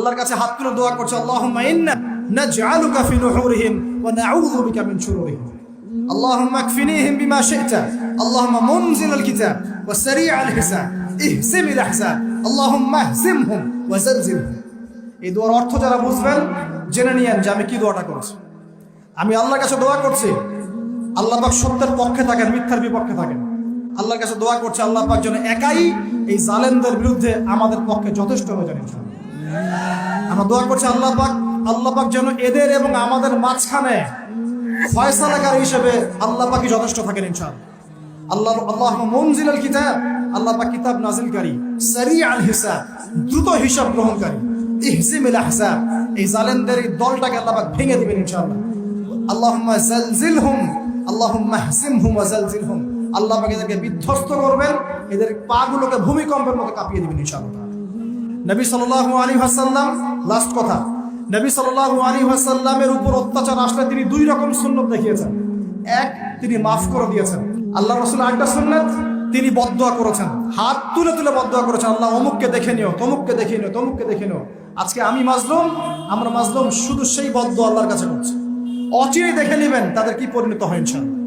আল্লাহর কাছে হাত তুলে দোয়া করছে আল্লাহুম্মা ইন্না নাজআলুকা ফি নুহুরিহিম ওয়া নাউযু বিকা মিন শুরুরিহিম اللهم اكفنيهم بما شئت اللهم منزل الكتاب وسريع الحساب اهزم الاحزاب اللهم اهزمهم وزلزلهم এই দোয়ার অর্থ যারা বুঝবেন জেনে নিয়েন যে আমি কি দোয়াটা করছি আমি আল্লাহর কাছে দোয়া করছি আল্লাহ পাক সত্যের পক্ষে থাকেন মিথ্যার বিপক্ষে থাকেন আল্লাহর কাছে দোয়া করছে আল্লাহ পাক যেন একাই এই জালেমদের বিরুদ্ধে আমাদের পক্ষে যথেষ্ট হয়ে যান ইনশাআল্লাহ। আমরা দোয়া করছি আল্লাহ পাক আল্লাহ পাক যেন এদের এবং আমাদের মাঝখানে ফয়সালাকার হিসেবে আল্লাহ পাকই যথেষ্ট থাকেন ইনশাআল্লাহ। আল্লাহ আল্লাহ মনজিল আল কিতাব, আল্লাহ পাক কিতাব নাজিলকারী সারি আল হিসাব, দ্রুত হিসাব গ্রহণকারী ইহজিম আল আহসাব, এই জালেমদের এই দলটাকে আল্লাহ পাক ভেঙে দিবেন ইনশাআল্লাহ। আল্লাহুম্মা জালজিলহুম, আল্লাহুম্মা হসিমহুম ওয়া জালজিলহুম। আল্লাহ পাক এদেরকে বিধ্বস্ত করবেন, এদের পাগুলোকে ভূমিকম্পের মতো কাঁপিয়ে দিবেন ইনশাআল্লাহ। নবী সাল্লাল্লাহু আলাইহি ওয়াসাল্লাম লাস্ট কথা, নবী সাল্লাল্লাহু আলাইহি ওয়াসাল্লামের উপর অত্যাচার আসলে তিনি দুই রকম সুন্নত দেখিয়েছেন। এক, তিনি মাফ করে দিয়েছেন। আল্লাহ রসুল আরেকটা সুন্নাত, তিনি বদয়া করেছেন। হাত তুলে তুলে বদদোয়া করেছেন। আল্লাহ অমুককে দেখে নিও, তমুককে দেখে নিও, তমুককে দেখে নিও। আজকে আমি মাজলুম, আমরা মাজলুম শুধু সেই বদদোয়া আল্লাহর কাছে করছি। অচিরেই দেখে নেবেন, তাদের কি পরিণত হয় ইনশাআল্লাহ।